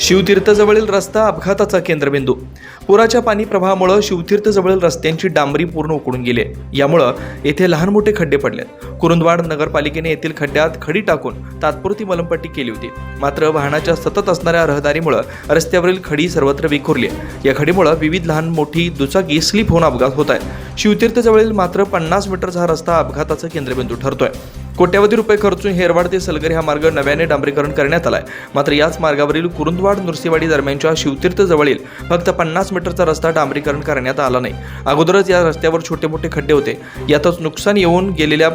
शिवतीर्थजवळील रस्ता अपघाताचा केंद्रबिंदू. पुराच्या पाणी प्रवाहामुळे शिवतीर्थजवळील रस्त्यांची डांबरी पूर्ण उकडून गेली यामुळं येथे लहान मोठे खड्डे पडलेत. कुरुंदवाड नगरपालिकेने येथील खड्ड्यात खडी टाकून तात्पुरती मलमपट्टी केली होती. मात्र वाहनाच्या सतत असणाऱ्या रहदारीमुळे रस्त्यावरील खडी सर्वत्र विखुरली या खडीमुळे विविध लहान मोठी दुचाकी स्लिप होऊन अपघात होत आहे शिवतीर्थजवळील मात्र पन्नास मीटरचा हा रस्ता अपघाताचा केंद्रबिंदू ठरतोय. कोट्यावधी रुपये खर्चून हेरवाड ते सलगरी हा मार्ग नव्याने डांबरीकरण करण्यात आलाय. मात्र याच मार्गावरील कुरुंदवाड नुरसेवाडी दरम्यानच्या शिवतीर्थ जवळील फक्त पन्नास मीटरचा रस्ता डांबरीकरण करण्यात आला नाही. अगोदरच या रस्त्यावर छोटे मोठे खड्डे होते. यातच नुकसान येऊन गेलेल्या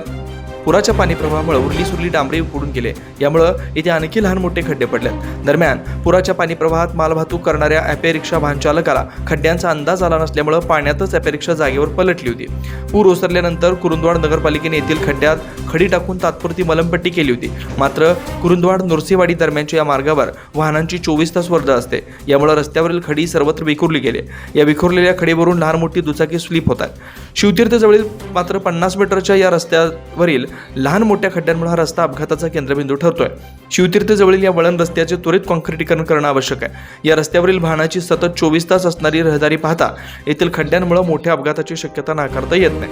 पुराच्या पाणी प्रवाहामुळे उरली सुरली डांबरी उकडून गेले. यामुळं इथे आणखी लहान मोठे खड्डे पडले दरम्यान पुराच्या पाणी प्रवाहात मालवाहतूक करणाऱ्या ॲपे रिक्षा खड्ड्यांचा अंदाज आला नसल्यामुळं पाण्यातच ॲपे रिक्षा जागेवर पलटली होती. पूर ओसरल्यानंतर कुरुंदवाड नगरपालिकेने येथील खड्ड्यात खडी टाकून तात्पुरती मलमपट्टी केली होती. मात्र कुरुंदवाड नुरसेवाडी दरम्यानच्या या मार्गावर वाहनांची चोवीस तास वर्दळ असते. यामुळे रस्त्यावरील खडी सर्वत्र विखुरली गेले. या विखुरलेल्या खडीवरून लहान मोठी दुचाकी स्लिप होतात. शिवतीर्थजवळील मात्र पन्नास मीटरच्या या रस्त्यावरील लहान मोठ्या खड्ड्यांमुळे हा रस्ता अपघाताचा केंद्रबिंदू ठरतोय. शिवतीर्थजवळील या वळण रस्त्याचे त्वरित कॉन्क्रिटीकरण करणं आवश्यक आहे. या रस्त्यावरील वाहनाची सतत चोवीस तास असणारी रहदारी पाहता येथील खड्ड्यांमुळे मोठ्या अपघाताची शक्यता नाकारता येत नाही.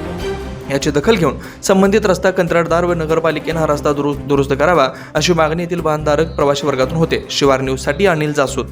याची दखल घेऊन संबंधित रस्ता कंत्राटदार व नगरपालिकेनं हा रस्ता दुरु दुरुस्त करावा अशी मागणी येथील वाहनधारक प्रवासी वर्गातून होते. शिवार न्यूजसाठी अनिल जासूद.